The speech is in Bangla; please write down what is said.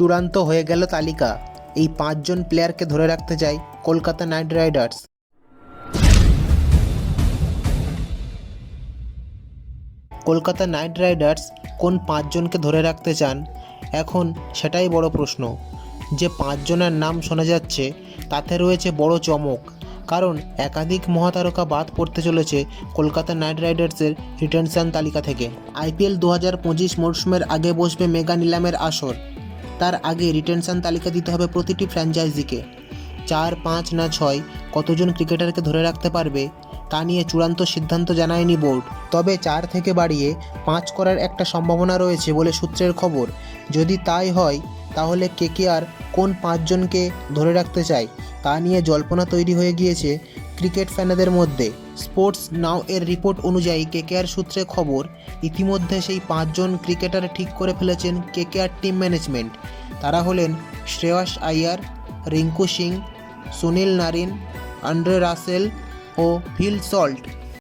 চূড়ান্ত হয়ে গেল তালিকা। এই পাঁচজন প্লেয়ারকে ধরে রাখতে চায় Kolkata Knight Riders. Kolkata Knight Riders কোন পাঁচজনকে ধরে রাখতে চান? এখন সেটাই বড় প্রশ্ন। যে পাঁচজনের নাম শোনা যাচ্ছে, তাতে রয়েছে বড় চমক। কারণ একাধিক মহাতারকা বাদ পড়তে চলেছে কলকাতা নাইট রাইডার্সের রিটেনশন তালিকা থেকে। আইপিএল দু হাজার পঁচিশ মরশুমের আগে বসবে মেগা নিলামের আসর। তার আগে রিটেনশন তালিকা দিতে হবে প্রতিটি ফ্র্যাঞ্চাইজিকে। চার, পাঁচ না ছয়, কতজন ক্রিকেটারকে ধরে রাখতে পারবে, তা নিয়ে চূড়ান্ত সিদ্ধান্ত জানায়নি বোর্ড। তবে চার থেকে বাড়িয়ে পাঁচ করার একটা সম্ভাবনা রয়েছে বলে সূত্রের খবর। যদি তাই হয়, তাহলে কেকেআর কোন পাঁচজনকে ধরে রাখতে চায়, তা নিয়ে জল্পনা তৈরি হয়ে গিয়েছে ক্রিকেট ফ্যানেদের মধ্যে। স্পোর্টস নাও এর রিপোর্ট অনুযায়ী কেকেআর সূত্রে খবর, ইতিমধ্যে সেই পাঁচজন ক্রিকেটার ঠিক করে ফেলেছেন কেকেআর টিম ম্যানেজমেন্ট। তারা হলেন Shreyas Iyer Rinku Singh, Sunil Narine Andre Russell ও ফিল সল্ট।